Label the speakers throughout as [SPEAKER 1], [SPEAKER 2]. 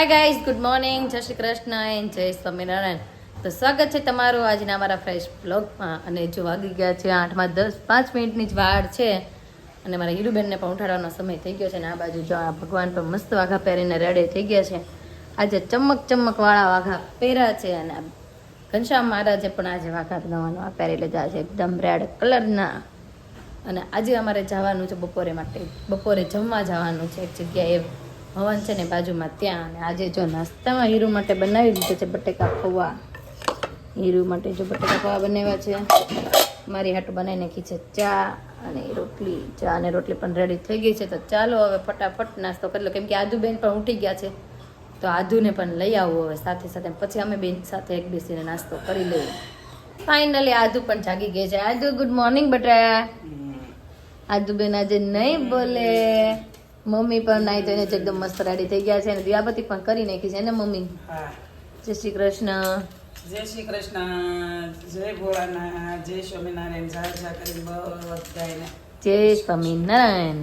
[SPEAKER 1] Hi guys good morning જય Shri Krishna and જય સ્વામિનારાયણ. તો સ્વાગત છે તમારું આજના અમારા ફ્રેશ બ્લોગમાં અને જો વાગી ગયા છે આઠમાં દસ, પાંચ મિનિટની જ વાર છે. અને મારા હીરુબેનને પણ ઉઠાડવાનો સમય થઈ ગયો છે. અને આ બાજુ જો આ ભગવાન પણ મસ્ત વાઘા પહેરીને રેડે થઈ ગયા છે. આજે ચમક ચમકવાળા વાઘા પહેર્યા છે. અને ઘનશ્યામ મહારાજે પણ આજે વાઘા નવા આ પહેરી લીધા છે. એકદમ રેડ કલરના અને આજે અમારે જવાનું છે બપોરે માટે. બપોરે જમવા જવાનું છે એક જગ્યાએ. ભવન છે ને બાજુમાં ત્યાં અને આજે જો નાસ્તામાં હીરુ માટે બનાવી દીધું છે બટેકા ખોવા. હીરુ માટે જો બટેકા ખોવા બનાવ્યા છે. મારી હાટું બનાવી નાખી છે ચા અને રોટલી. ચા અને રોટલી પણ રેડી થઈ ગઈ છે તો ચાલો હવે ફટાફટ નાસ્તો કરી લો. કેમ કે આદુબેન પણ ઉઠી ગયા છે. તો આદુને પણ લઈ આવવું હવે સાથે સાથે. પછી અમે બેન સાથે એક બેસીને નાસ્તો કરી લઈએ. ફાઇનલી આદુ પણ જાગી ગઈ છે. આદુ ગુડ મોર્નિંગ બટા. આદુ બેન આજે નહીં બોલે. મમ્મી પણ નાઈ ધોઈને જ એકદમ મસ્ત રેડી થઈ ગયા છે અને દિવાબતી પણ કરી નાખી છે ને મમ્મી? જય શ્રી કૃષ્ણ.
[SPEAKER 2] જય શ્રી કૃષ્ણ. જય ભોળાનાથ જય સ્વામિનારાયણ કરી બધાને
[SPEAKER 1] જય સ્વામિનારાયણ.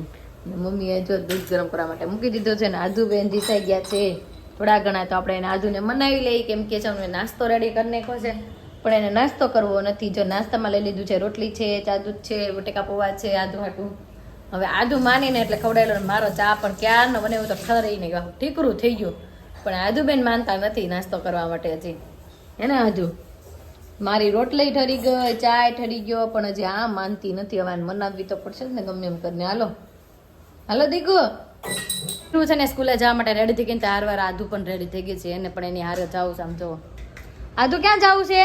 [SPEAKER 1] મમ્મીએ જો દૂધ ગરમ કરવા માટે મૂકી દીધો છે ને આધુ બેન દિસાઈ ગયા છે. થોડા ઘણા તો આપણે એને આધુને મનાવી લઈએ કેમ કે છે અમને નાસ્તો રેડી કરી નાખ્યો છે. પણ એને નાસ્તો કરવો નથી. જો નાસ્તામાં લઈ લીધું છે રોટલી છે ચા દૂધ છે બટેકા પૌવા છે આધુ હાટું. હવે આદુ માનીને એટલે ખવડાયેલો મારો ચા પણ ક્યારનો બને એવું તો ઠરાઈને નહીં. ઠીકરું થઈ ગયું. પણ આદુબેન માનતા નથી નાસ્તો કરવા માટે હજી. હે ને આદુ? મારી રોટલી ઠરી ગઈ ચાય ઠરી ગયો પણ હજી આ માનતી નથી. હવે મનાવવી તો પડશે ને ગમે એમ કરીને. હાલો. હાલો દીકુ. તું છે ને સ્કૂલે જવા માટે રેડી થઈ ગઈ ચાર વાર આદુ પણ રેડી થઈ ગઈ છે. એને પણ એની હારે જવું છે આમ જો આદુ ક્યાં જવું છે?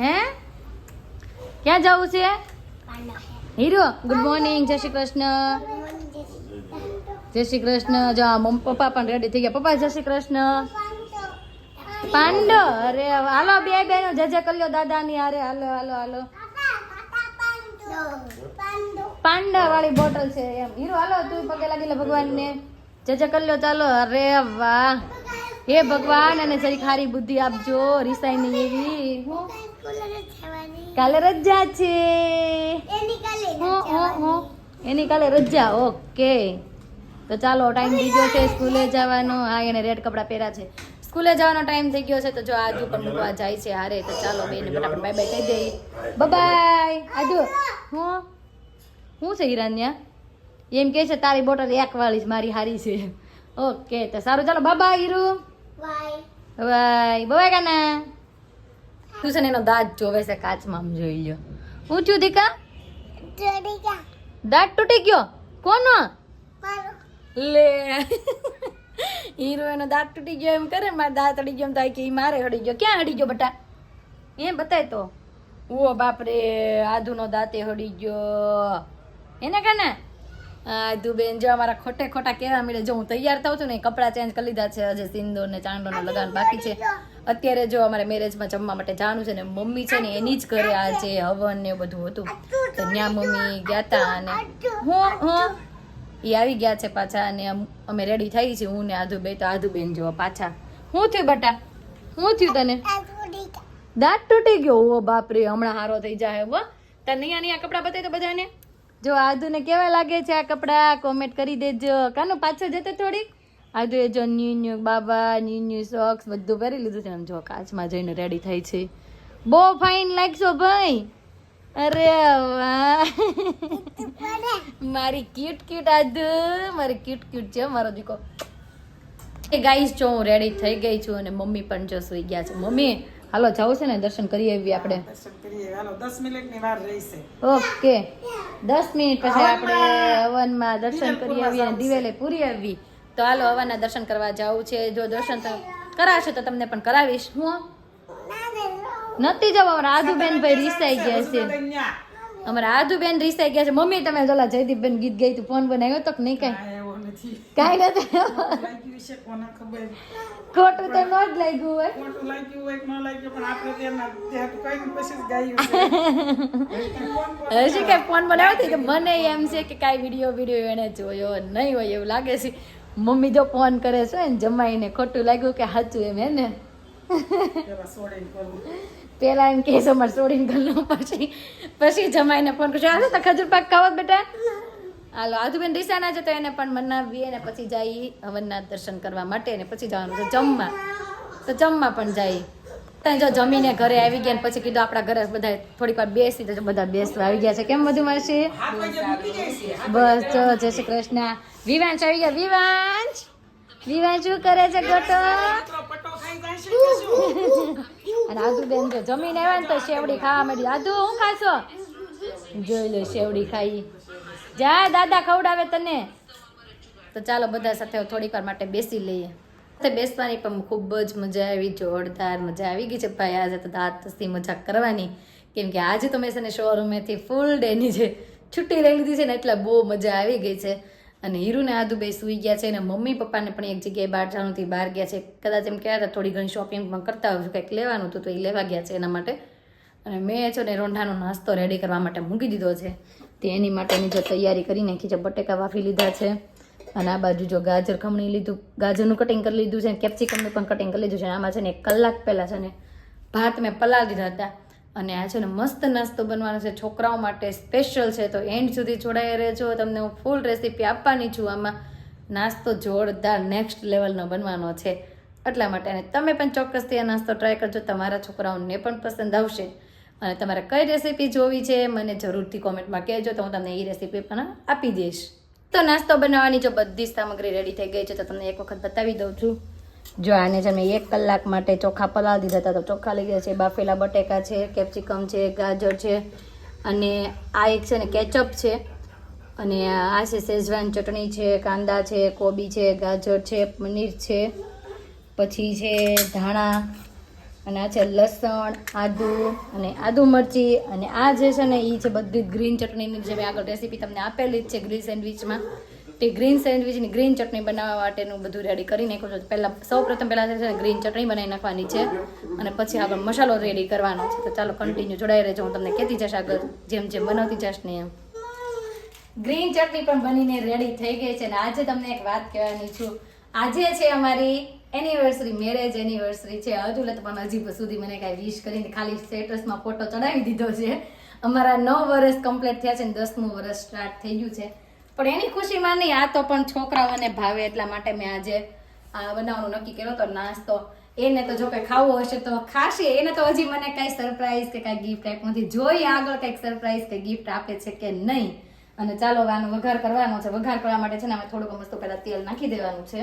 [SPEAKER 1] હે? ક્યાં જવું છે? હીરો ગુડ મોર્નિંગ જય શ્રી કૃષ્ણ. જય શ્રી કૃષ્ણ. જો આ મમ્મી પપ્પા પણ રેડી થઈ ગયા. પપ્પા, જય શ્રી કૃષ્ણ. પાંડો, અરે હાલો, બે બેનો જજે કલ્યો દાદાની હારે. હાલો હાલો હાલો. પાંડા વાળી બોટલ છે એમ. હીરો, હાલો, તું પગે લાગી લે ભગવાનને. જજે કલ્યો ચાલો. અરે વાહ. હે ભગવાન, અને જરી ખારી બુદ્ધિ આપજો. રિસાઈ નહીં એવી. હું કાલે રજા છે. એની કાલે રજા ઓકે. તો ચાલો ટાઈમ થઈ ગયો છે સ્કૂલે જવાનો. હા એને રેડ કપડાં પહેર્યા છે. સ્કૂલે જવાનો ટાઈમ થઈ ગયો છે તો જો આજુ પણ મૂકવા જાય છે હારે. તો ચાલો બેન ફટાફટ બાય બાય કહી દઈએ. બાય આજુ હું. હું છે હિરાન્યા? એમ કે છે તારી બોટલ એક વાળી મારી હારી છે. ઓકે તો સારું ચાલો bye Hiru. Bye bye Kana. તું છે ને એનો દાંત જોવે છે કાચમાં આમ જોઈ લ્યો. હું છું દીકા? દાંત તૂટી ગયો? કોનો? લે. હીરો એનો દાંત તૂટી ગયો એમ કરે મારા દાંત અડી ગયો એમ થાય કે એ મારે અડી ગયો. ક્યાં હડી ગયો બટા? એ બતાય તો. ઓ બાપરે આધુનો દાંતે હડી ગયો. એને કને? આધુ બેન જો અમારા ખોટે ખોટા કેવા મળે જો હું તૈયાર થાઉં છું ને કપડાં ચેન્જ કરી લીધા છે હજી સિંદૂર ને ચાંદો ને લગાન બાકી છે. અત્યારે જો અમારે મેરેજમાં જમવા માટે જવાનું છે ને, મમ્મી છે ને એની જ ઘરે આજે હવન ને બધું હતું. તો ત્યાં મમ્મી ગયા હતા અને હું હું, એ આવી ગયા છે પાછા અને અમે રેડી થઈ છીએ, હું ને આધુ બે તો આધુ બેન જો પાછા. શું થયું બટા? શું થયું તને? દાંત તૂટી ગયો. ઓ બાપરે, હમણાં હારો થઈ જાય હો. તને આની આ કપડાં બતાવી તો બધાને? જો આધુને કેવા લાગે છે આ કપડાં? કોમેન્ટ કરી દેજો. કાનો પાછો જતો થોડીક આધુ એ જો ન્યુ ન્યુ બાબા ન્યુ ન્યુ સોક્સ બધું પહેરી લીધું છે આમ જો કાચમાં જઈને રેડી થાય છે. બહુ ફાઇન લાગશો ભાઈ. અરે વાહ. મારી ક્યુટ ક્યુટ આદુ મારી ક્યુટ ક્યુટ છે મારો દીકો. એ ગાઈસ જો હું રેડી થઈ ગઈ છું અને મમ્મી પણ જો સુઈ ગયા છે. મમ્મી હાલો જવું છે ને દર્શન કરી આવીએ આપણે.
[SPEAKER 2] દર્શન કરીએ હાલો દસ મિનિટની વાર રહેશે.
[SPEAKER 1] ઓકે. દસ મિનિટ પછી આપણે હવનમાં દર્શન કરી આવીએ અને દિવેલે પૂરી આવી. તો હાલો હવાના દર્શન કરવા જવું છે. જો દર્શન કરાશે તો તમને પણ કરાવીશ. હું નથી જવા અમારા આદુબેન ભાઈ રીસાઈ ગયા છે. અમારા આદુબેન રીસાઈ ગયા છે. મમ્મી તમે જોલા જયદીપબેન ગીત ગઈ તું ફોન બનાવ્યો તો નહીં કઈ? કાંઈ નથી. ખોટું તો ન જ લાગ્યું હોય.
[SPEAKER 2] ખોટું લાગ્યું હોય ન પણ આપણે
[SPEAKER 1] હજી કઈ ફોન બનાવ્યો કે મને એમ છે કે કાંઈ વીડિયો વીડિયો એને જોયો નહીં હોય એવું લાગે છે. મમ્મી જો ફોન કરે છે ને જમાઈને ખોટું લાગ્યું કે સાચું એમ હે ને?
[SPEAKER 2] પેલા કરવું
[SPEAKER 1] એમ કે અમારે સોડીને ગયેલો પછી પછી જમાઈને ફોન કરશે હાલો તો ખજૂર પાક ખાવા બેટા. હાલો આધુબેન રીસાના જતો તો એને પણ મનાવીએ ને પછી જાય હવનના દર્શન કરવા માટે ને પછી જવાનું છે જમવા. તો જમવા પણ જાય. ત્યાં જો જમીને ઘરે આવી ગયા ને પછી કીધું આપણા ઘરે બધા થોડીક વાર બેસી તો બધા બેસવા આવી ગયા છે. કેમ બધું માસી
[SPEAKER 2] છે
[SPEAKER 1] બસ જો જય શ્રી કૃષ્ણ. વિવાંશ આવી ગયા. વિવાંશ! વિવાંશ શું કરે છે ગોટો? અને આદુ બેન જો જમીને આવ્યા ને તો શેવડી ખાવા માંડી. આદુ હું ખાશો? જોઈ લો શેવડી ખાઈ. જા દાદા ખવડાવે તને. તો ચાલો બધા સાથે થોડીક વાર માટે બેસી લઈએ. તે બેસવાની પણ ખૂબ જ મજા આવી, જોરદાર મજા આવી ગઈ છે. ભાઈ, આજે તો દાંતથી મજા કરવાની. કેમ કે આજે તો મેં છે ને શોરૂમેથી ફૂલ ડેની છે છુટ્ટી લઈ લીધી છે ને, એટલે બહુ મજા આવી ગઈ છે. અને હીરુને આધુ બે સૂઈ ગયા છે અને મમ્મી પપ્પાને પણ એક જગ્યાએ બહાર જવાનુંથી બહાર ગયા છે. કદાચ એમ કહેતા હતા થોડી ઘણી શોપિંગ પણ કરતા હોય કંઈક લેવાનું હતું તો એ લેવા ગયા છે એના માટે. અને મેં છે ને રોંઢાનો નાસ્તો રેડી કરવા માટે મૂકી દીધો છે. તે એની માટેની જે તૈયારી કરી નાખી છે, બટેકા વાફી લીધા છે. અને આ બાજુ જો ગાજર ખમણી લીધું, ગાજરનું કટિંગ કરી લીધું છે કેપ્સિકમનું પણ કટિંગ કરી લીધું છે આમાં છે ને એક કલાક પહેલાં છે ને ભાત મેં પલાળી દીધા હતા. અને આ છે ને મસ્ત નાસ્તો બનવાનો છે, છોકરાઓ માટે સ્પેશિયલ છે. તો એન્ડ સુધી જોડાઈ રહેજો. તમને હું ફૂલ રેસીપી આપવાની છું. આમાં નાસ્તો જોરદાર નેક્સ્ટ લેવલનો બનવાનો છે. એટલા માટે અને તમે પણ ચોક્કસથી આ નાસ્તો ટ્રાય કરજો. તમારા છોકરાઓને પણ પસંદ આવશે. અને તમારે કઈ રેસીપી જોવી છે, મને જરૂરથી કોમેન્ટમાં કહેજો. તો હું તમને એ રેસીપી પણ આપી દઈશ. તો નાસ્તો બનાવવાની જો બધી જ સામગ્રી રેડી થઈ ગઈ છે, તો તમને એક વખત બતાવી દઉં છું. જો આને છે મેં એક કલાક માટે ચોખા પલાળી દીધા હતા, તો ચોખા લઈ ગયા છે, બાફેલા બટેકા છે, કેપ્સિકમ છે, ગાજર છે, અને આ એક છે ને કેચઅપ છે, અને આ છે શેઝવાન ચટણી છે, કાંદા છે, કોબી છે, ગાજર છે, પનીર છે, પછી છે ધાણા અને આ છે લસણ, આદુ અને આદુ મરચી અને આ જે છે ને એ છે બધી ગ્રીન ચટણીની જે મેં આગળ રેસીપી તમને આપેલી જ છે ગ્રીન સેન્ડવિચમાં. તે ગ્રીન સેન્ડવિચની ગ્રીન ચટણી બનાવવા માટેનું બધું રેડી કરી નાખ્યું છે. પહેલાં સૌ પ્રથમ પહેલાં છે ને ગ્રીન ચટણી બનાવી નાખવાની છે અને પછી આગળ મસાલો રેડી કરવાનો છે. તો ચાલો કન્ટિન્યુ જોડાઈ રહેજો. હું તમને કહેતી જશ આગળ જેમ જેમ બનાવતી જશ ને એમ. ગ્રીન ચટણી પણ બનીને રેડી થઈ ગઈ છે. અને આજે તમને એક વાત કહેવાની છું. આજે છે અમારી એનિવર્સરી મેરેજ એનિવર્સરી છે. હજુ પણ હજી સુધી મને કાંઈ વિશ કરીને ખાલી સ્ટેટસમાં ફોટો ચડાવી દીધો છે. અમારા નવ વર્ષ કમ્પ્લીટ થયા છે ને દસમું વર્ષ સ્ટાર્ટ થઈ ગયું છે. પણ એની ખુશીમાં નહીં, આ તો પણ છોકરાઓને ભાવે એટલા માટે મેં આજે, આ બનાવવાનું નક્કી કર્યો તો નાસ્તો. એને તો જો કંઈ ખાવું હશે તો ખાશે. એને તો હજી મને કાંઈ સરપ્રાઈઝ કે કાંઈ ગિફ્ટ આપ્યું નથી. જોઈએ આગળ કંઈક સરપ્રાઈઝ કે ગિફ્ટ આપે છે કે નહીં. અને ચાલો આનો વઘાર કરવાનો છે. વઘાર કરવા માટે છે ને અમે થોડુંક મસ્ત પહેલા તેલ નાખી દેવાનું છે.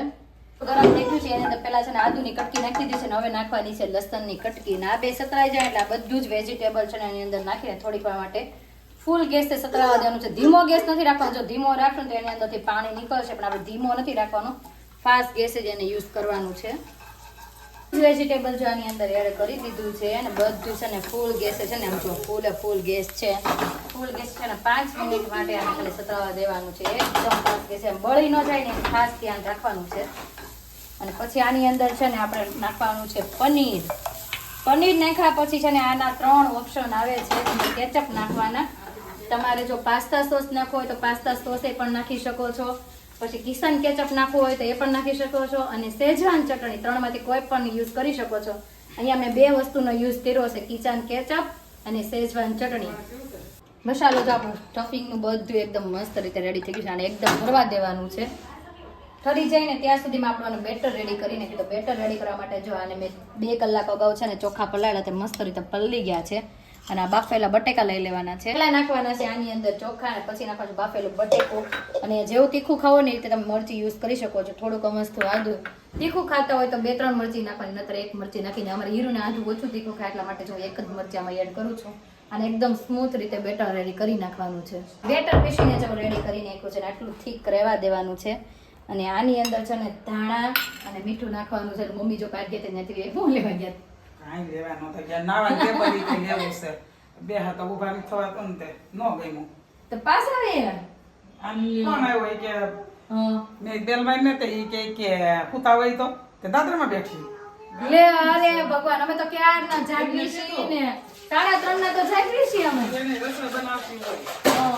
[SPEAKER 1] ગરમ દેખ્યું છે, એની અંદર છે ને આદુની કટકી નાખી દીધી છે ને હવે નાખવાની છે લસણની કટકી. ને બે સતરાઈ જાય એટલે આ બધું જ વેજીટેબલ છે ને એની અંદર નાખીને થોડીક વાર માટે ફૂલ ગેસ તે સતરાવા દેવાનું છે. ધીમો ગેસ નથી રાખવાનો. જો ધીમો રાખશો તો એની અંદરથી પાણી નીકળશે, પણ આપણે ધીમો નથી રાખવાનો. ફાસ્ટ ગેસે જ એને યુઝ કરવાનું છે. વેજીટેબલ જો આની અંદર એડ કરી દીધું છે અને બધું છે ને ફૂલ ગેસે છે ને આમ જો ફૂલે ફૂલ ગેસ છે. ફૂલ ગેસ છે ને પાંચ મિનિટ માટે આને ખાલી સતરાવા દેવાનું છે. એકદમ આમ બળી ન જાય ને ખાસ ધ્યાન રાખવાનું છે. અને પછી આની અંદર છે ને આપણે નાખવાનું છે પનીર. પનીર નાખ્યા પછી છે ને આના ત્રણ ઓપ્શન આવે છે કેચઅપ નાખવાના. તમારે જો પાસ્તા સોસ નાખવો હોય તો પાસ્તા સોસ એ પણ નાખી શકો છો. પછી કિસાન કેચઅપ નાખવું હોય તો એ પણ નાખી શકો છો. અને સેજવાન ચટણી ત્રણમાંથી કોઈ પણ યુઝ કરી શકો છો. અહીંયા મેં બે વસ્તુનો યુઝ કર્યો છે કિચન કેચઅપ અને સેજવાન ચટણી. મસાલો તો આપણું સ્ટફિંગનું બધું એકદમ મસ્ત રીતે રેડી થઈ ગયું છે અને એકદમ ભરવા દેવાનું છે. ઠરી જાય ને ત્યાં સુધીમાં આપણને બેટર રેડી કરીને કીધું બેટર રેડી કરવા માટે જો આને મેં બે કલાક અગાઉ છે ને ચોખા પલાળ્યા તે મસ્ત રીતે પલળી ગયા છે. અને આ બાફેલા બટેકા લઈ લેવાના છે. પહેલા નાખવાના છે આની અંદર ચોખા અને પછી નાખવાનું બાફેલું બટેકો. અને જેવું તીખું ખાવો ને એ રીતે તમે મરચી યુઝ કરી શકો છો. થોડુંક અમસ્તું આદુ. તીખું ખાતા હોય તો બે ત્રણ મરચી નાખવાની નતર એક મરચી નાખીને. અમારે હીરુને આદુ ઓછું તીખું ખાય એટલા માટે જો એક જ મરચી આમાં એડ કરું છું. અને એકદમ સ્મૂથ રીતે બેટર રેડી કરી નાખવાનું છે. બેટર પીસીને જ રેડી કરી નાખ્યું છે આટલું થીક રહેવા દેવાનું છે. અને આની અંદર છે ને ધાણા અને મીઠું નાખવાનું છે. મમ્મી જો કાઢી તે નથી હું લેવા ગયા?
[SPEAKER 2] કાંઈ લેવા ન થઈ ગયા નાવા કે પડી કે લેવું છે. બે હાથ ઊભા થવા તો ને નો ગઈમું
[SPEAKER 1] તો પાસ આવે?
[SPEAKER 2] આમ કોણ આવ્યો કે
[SPEAKER 1] હા.
[SPEAKER 2] મેં બેલભાઈ ને તે ઈ કે કે હુતા હોય તો. તે દાદરમાં બેઠી.
[SPEAKER 1] લે અરે ભગવાન. અમે તો ક્યારના જાગી છીએ ને. સાડા ત્રણ ના તો જાગી છીએ અમે.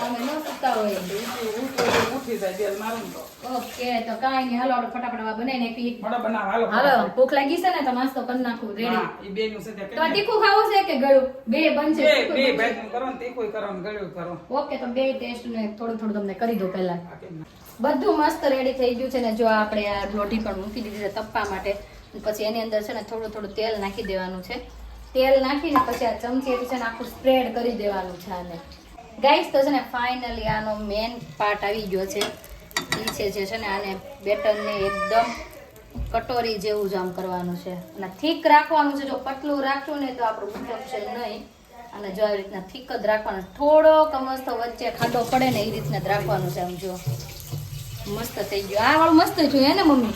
[SPEAKER 1] અમે ન સુતા હોય ઓકે તો કાંઈ નહીં હાલો આપણે ફટાફટ બનાવીને પી
[SPEAKER 2] હાલો
[SPEAKER 1] હાલો ભૂખ લાગી છે ને તો નાસ્તો કરી નાખું રેડી તીખું ખાવું છે કે ગળું બે બનશે ઓકે બે ટેસ્ટ ને થોડું થોડું તમને કરી દો પહેલા? બધું મસ્ત રેડી થઈ ગયું છે ને જો આપણે આ રોટી પણ મૂકી દીધી છે તપવા માટે. પછી એની અંદર છે ને થોડું થોડું તેલ નાખી દેવાનું છે. તેલ નાખીને પછી આ ચમચીથી છે ને આખું સ્પ્રેડ કરી દેવાનું છે આને. ગાઈસ તો છે ને ફાઇનલી આનો મેન પાર્ટ આવી ગયો છે. એ છે જે છે ને આને બેટરને એકદમ કટોરી જેવું જ આમ કરવાનું છે. અને થીક રાખવાનું છે. જો પતલું રાખશું ને તો આપણું છે નહીં. અને જો આવી રીતના થીક જ રાખવાનું. થોડોક મસ્ત વચ્ચે ખાડો પડે ને એ રીતના જ રાખવાનું છે આમ જો. મસ્ત થઈ ગયો. આ વાળું મસ્ત થયું ને મમ્મી?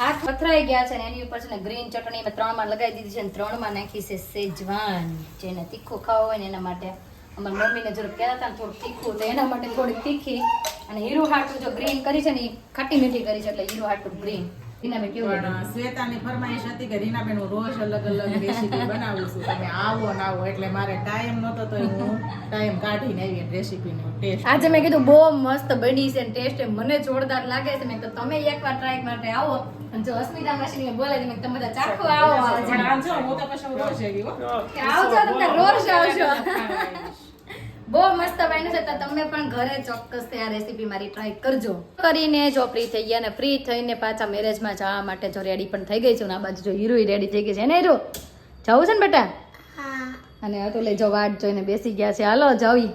[SPEAKER 1] હાથ પથરાઈ ગયા છે ને એની ઉપર છે ને ગ્રીન ચટણી મેં ત્રણમાં લગાવી દીધી છે ને ત્રણમાં નાખી છે સેજવાન જેને તીખું ખાવો હોય ને એના માટે. અમારી મમ્મીને જરૂર કહેતા હતા ને થોડું તીખું તો એના માટે થોડી તીખી. અને હીરો હાટું જો ગ્રીન કરી છે ને એ ખાટી મીઠી કરી છે એટલે હીરો હાટું ગ્રીન. મેં કેવું
[SPEAKER 3] શ્વેતાની ફરમાઈશ હતી કે રીનાબેન હું રોજ અલગ અલગ રેસીપી બનાવું છું. તમે આવો ને આવો એટલે મારે ટાઈમ નહોતો તો હું ટાઈમ કાઢીને આવી રેસીપીનો ટેસ્ટ
[SPEAKER 1] આજે મેં કીધું બહુ મસ્ત બની છે ટેસ્ટ મને જોરદાર લાગે છે. મેં તો તમે એકવાર ટ્રાય માટે આવો. અને જો અસ્મિતા માસીને બોલે તમે તમે બધા ચાખો આવો.
[SPEAKER 3] પણ આમ જો હું તો પછી રોજ આવી હો.
[SPEAKER 1] કે આવજો તમે રોજ આવજો. બહુ મસ્ત બન્યું છે તો તમે પણ ઘરે ચોક્કસ આ રેસીપી મારી ટ્રાય કરજો. કરીને જો ફ્રી થઈ ગયા ને ફ્રી થઈને પાછા મેરેજમાં જવા માટે જો રેડી પણ થઈ ગઈ છું ને આ બાજુ જો હીરો રેડી થઈ ગઈ છે. ને હીરો જવું છે ને બેટા? અને અતુલે લઈ જો વાટ જોઈને બેસી ગયા છે. હાલો જવી.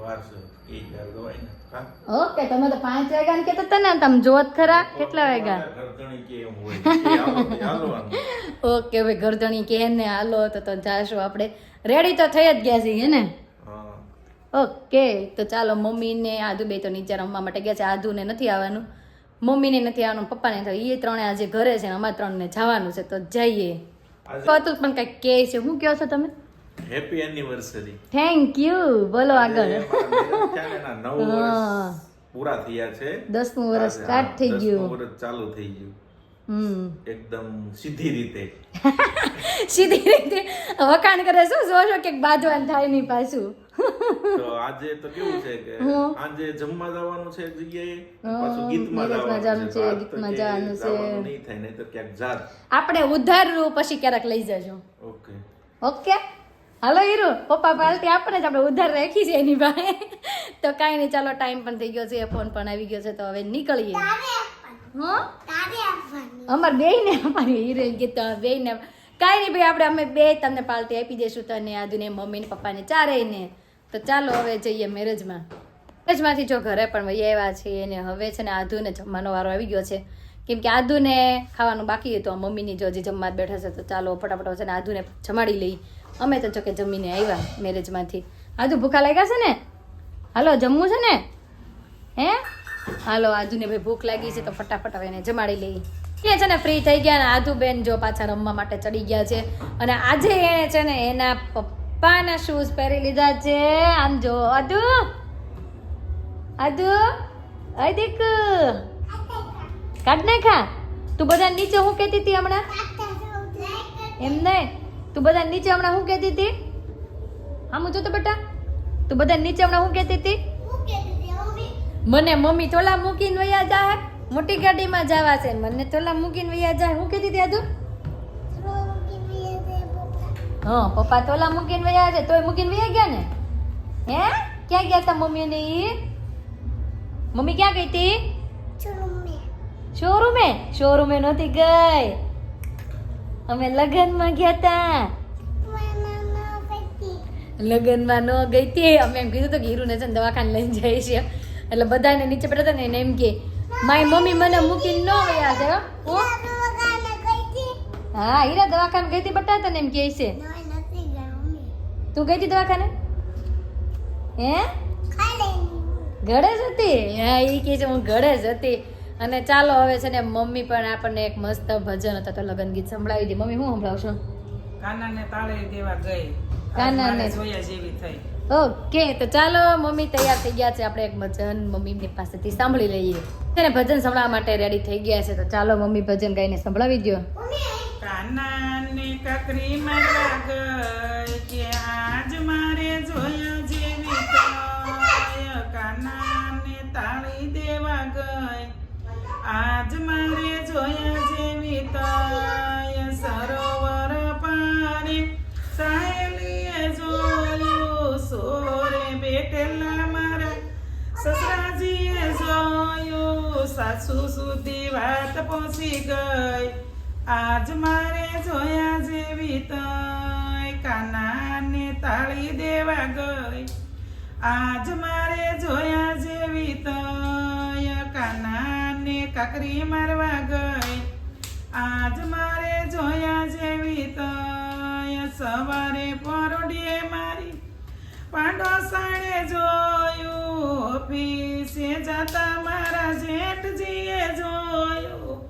[SPEAKER 4] વાર છે
[SPEAKER 1] ઓકે તમે તો પાંચ વાગ્યા ને કેતા તને ને તમે જોત ખરા કેટલા વાગ્યા. ઓકે ભાઈ ગરજણી કે ને હાલો તો તો જાશું આપણે. રેડી તો થઈ જ ગયા છીએ ને? ઓકે તો ચાલો મમ્મીને આદુ બે તો નીચે રમવા માટે ગયા છે આદુને નથી આવવાનું. મમ્મીને નથી આવવાનું પપ્પાને તો એ ત્રણે આજે ઘરે છે અમારે ત્રણ ત્રણને જવાનું છે તો જઈએ.
[SPEAKER 4] આજે
[SPEAKER 1] તો પણ કંઈક કહે છે શું કહો છો તમે?
[SPEAKER 4] હેપી એનિવર્સરી
[SPEAKER 1] થેન્ક યુ બોલો આગળ.
[SPEAKER 4] નવ વર્ષ પૂરા થયા છે.
[SPEAKER 1] દસમું વર્ષ સ્ટાર્ટ થઈ ગયું.
[SPEAKER 4] વર્ષ ચાલુ થઈ ગયું. એકદમ સીધી રીતે.
[SPEAKER 1] સીધી રીતે. વખાણ કરે શું? જોશો કે બાંધવાન થાય નહીં પાછું.
[SPEAKER 4] તો આજે તો કેવું છે કે. આજે જમવા જવાનું છે એક જગ્યાએ પાછું ગીતમાં જવાનું છે.
[SPEAKER 1] ગીતમાં જવાનું છે.
[SPEAKER 4] નહીં થાય નહીં તો ક્યાંક જાત.
[SPEAKER 1] આપણે ઉધાર પછી ક્યારેક લઈ જજો.
[SPEAKER 4] ઓકે.
[SPEAKER 1] ઓકે? હાલો હીરો પપ્પા પાર્ટી આપણે જ આપણે ઉધાર રાખી છે એની પાસે. તો કાંઈ નહીં ચાલો ટાઈમ પણ થઈ ગયો છે ફોન પણ આવી ગયો છે તો હવે નીકળીએ. હા? અમારે બે ને અમારી હીરોઈન કે તો બે ને કાંઈ નહીં ભાઈ આપણે અમે બે તમને પાર્ટી આપી દઈશું તને આદુને મમ્મી ને પપ્પાને ચારેયને. તો ચાલો હવે જઈએ મેરેજમાં. મેરેજમાંથી જો ઘરે પણ વહી આવ્યા છે ને હવે છે ને આધુને જમવાનો વારો આવી ગયો છે. કેમ કે આધુને ખાવાનું બાકી હતું મમ્મીની જો હજી જમવા જ બેઠા છે તો ચાલો ફટાફટ છે ને આધુને જમાડી લઈ. અમે તો જોકે જમીને આવ્યા મેરેજમાંથી. આજુ ભૂખા લાગ્યા છે ને? હાલો જમવું છે ને? હે? હાલો આજુને ભાઈ ભૂખ લાગી છે તો ફટાફટ હવે એને જમાડી લઈ એ છે ને ફ્રી થઈ ગયા ને આદુ બેન જો પાછા રમવા માટે ચડી ગયા છે. અને આજે એણે છે ને એના પપ્પાના શૂઝ પહેરી લીધા છે. આમ જો આદુ આદુ આય દેખ કાઢ નાખા. તું બધા નીચે હું કહેતી હતી હમણાં? એમ નહીં. તું બધા નીચે હમણાં શું કહેતી હતી? આમ જો તો બેટા. તું બધા નીચે હમણાં શું કહેતી હતી? મને મમ્મી તોલા મૂકીને વયા જાય મોટી ગાડીમાં જવા છે. મને તોલા મૂકીને વયા જાય હું. કહેતી હતી આદુ હા પપ્પા. તોલા મૂકીને વયા છે. તોય મૂકીને વયા ગયા ને? હે? ક્યાં ગયા તા મમ્મી ને ઈ? મમ્મી ક્યાં ગઈ હતી શોરૂમે? શોરૂમે નહોતી ગઈ. અમે લગ્નમાં ગયા હતા લગ્નમાં ન ગઈ હતી અમે એમ કીધું હતું કે હીરુને છે ને દવાખાને લઈને જાય છે એટલે બધાને નીચે પડ્યા હતા ને એને એમ કે મારી મમ્મી મને મૂકીને ન ગયા છે હો. હા હીરા દવાખાને ગઈ હતી બટા તને એમ કહે છે. તું ગઈ હતી દવાખાને? હે? ઘરે જ હતી? હા એ કહે છે હું ઘરે જ હતી. અને ચાલો હવે છે ને મમ્મી પણ આપણને એક મસ્ત ભજન હતા તો લગ્ન ગીત સંભળાવી દે. મમ્મી હું સંભળાવશો?
[SPEAKER 2] કાનાને તાળે દેવા ગઈ.
[SPEAKER 1] કાનાને.
[SPEAKER 2] જોયા જેવી થઈ.
[SPEAKER 1] ઓકે તો ચાલો મમ્મી તૈયાર થઈ ગયા છે. આપણે એક ભજન મમ્મીની પાસેથી સાંભળી લઈએ. તેને ભજન સંભળાવવા માટે રેડી થઈ ગયા છે. તો ચાલો મમ્મી ભજન ગાઈને સંભળાવી દો
[SPEAKER 2] કાનાને કકરી મારવા ગઈ કે આજ મારે જોયા જેવી થઈ તાળી દેવા ગઈ આજ મારે જોયા જેવી તાય સરોવર પારે સાહેલીએ જોયું સોરે બેઠેલા મારા. સસરાજીએ જોયું સાસુ સુધી વાત પહોંચી ગઈ. આજ મારે જોયા જેવી તય કાનાને તાળી દેવા ગઈ. આજ મારે જોયા જેવી તય કાનાને કાકરી મારવા ગઈ. આજ મારે જોયા જેવી તય. સવારે પરોડીએ મારી પાંડો સાણે જોયું. ઓફિસે જતા મારા જેઠજીએ જોયું.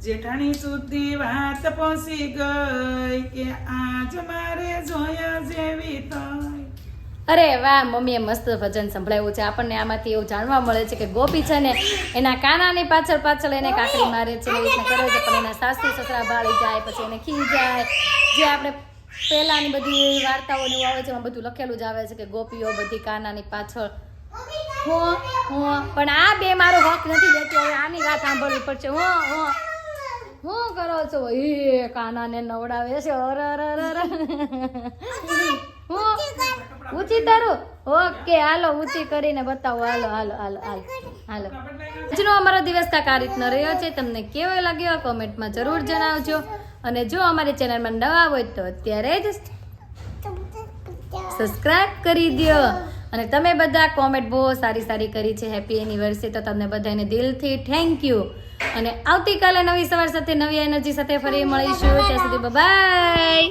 [SPEAKER 2] જેઠાણી સુધી વાત પહોંચી ગઈ કે આજ મારે જોયા જેવી તય.
[SPEAKER 1] અરે વાહ, મમ્મીએ મસ્ત ભજન સંભળાવ્યું છે. આપણને આમાંથી એવું જાણવા મળે છે કે ગોપી છે ને એના કાનાની પાછળ પાછળ એને કાકડી મારે છે એવી રીતના કરે છે, પણ એના સાસુ સસરા ભાળી જાય, પછી એને ખી જાય. જે આપણે પહેલાંની બધી વાર્તાઓ એવું આવે છે, એમાં બધું લખેલું જ આવે છે કે ગોપીઓ બધી કાનાની પાછળ. હો હો, પણ આ બે મારો હક નથી દેતો. હવે આની વાત સાંભળવી પડશે. હો હો. હું કરો છો? એ કાનાને નવડાવે છે. અર અર અર. હું. ઊંચી તારું? ઓકે, હાલો, ઊંચી કરીને બતાવો. હાલો હાલો હાલો હાલો હાલો. આજનો અમારો દિવસ કાંઈક આ રીતનો રહ્યો છે. તમને કેવો લાગ્યો કોમેન્ટમાં જરૂર જણાવજો. અને જો અમારી ચેનલમાં નવા હોય તો અત્યારે જ સબસ્ક્રાઇબ કરી દો અને તમે બધા કોમેન્ટ બહુ સારી સારી કરી છે. Happy anniversary. તો તમને બધાને દિલથી થેન્ક યુ. અને આવતીકાલે નવી સવાર સાથે નવી એનર્જી સાથે ફરી મળીશું. ત્યાં સુધી બાય